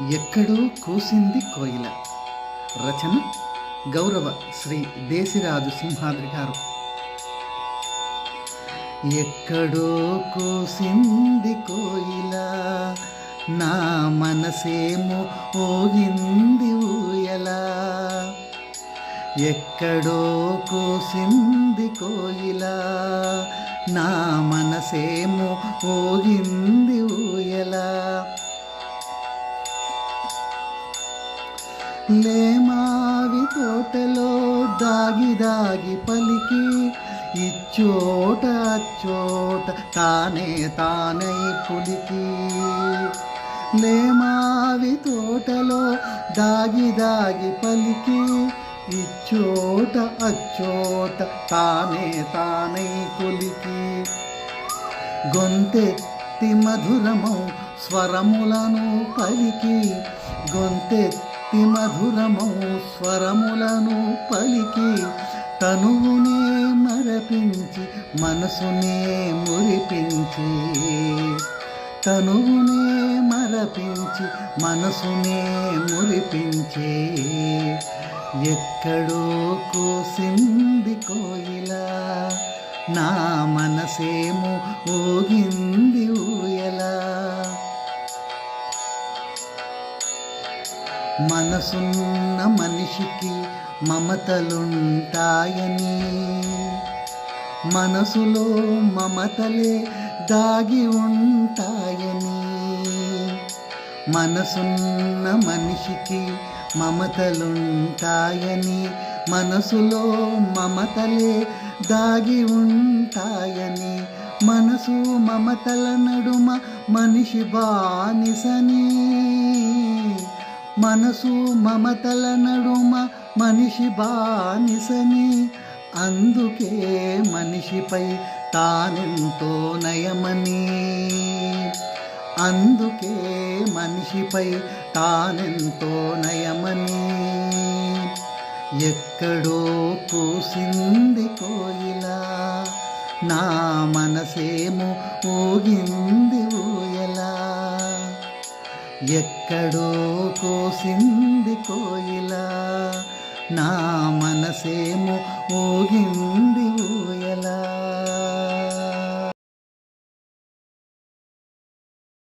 ఎక్కడో కూసింది కోయిల. రచన గౌరవ శ్రీ దేశిరాజు సింహాద్రి గారు. ఎక్కడో కూసింది కోయిల నా మనసేమో ఓగింది ఊయలా. ఎక్కడో కూసింది కోయిల నా మనసేమో ఓగింది ఊయలా. లేమావి తోటలో దాగి దాగి పలికి ఇచ్చోట చోట తానే తానై పులికి. లేమావి తోటలో దాగి దాగి పలికి ఇచ్చోట అచ్చోట తానే తానై పులికి. గొంతెత్తి మధురము స్వరములను పలికి గొంతెత్తి మధురమౌ స్వరములను పలికి తనువునే మరపించి మనసునే మురిపించి. తనువునే మరపించి మనసునే మురిపించి. ఎక్కడో కోసింది కోయిలా నా మనసేమో ఊగింది మనసున్న మనిషికి మమతలుంటాయని. మనసులో మమతలే దాగి ఉంటాయని. మనసున్న మనిషికి మమతలుంటాయని. మనసులో మమతలే దాగి ఉంటాయని. మనసు మమతల నడుమ మనిషి బానిసని. మనసు మమతల నడుమ మనిషి బానిసని. అందుకే మనిషిపై తానెంతో నయమని. అందుకే మనిషిపై తానెంతో నయమని. ఎక్కడో పూసింది కోయిలా నా మనసేమో ఊగింది ఎక్కడో కోసింది కోయిలా నా మనసేమో ఊగింది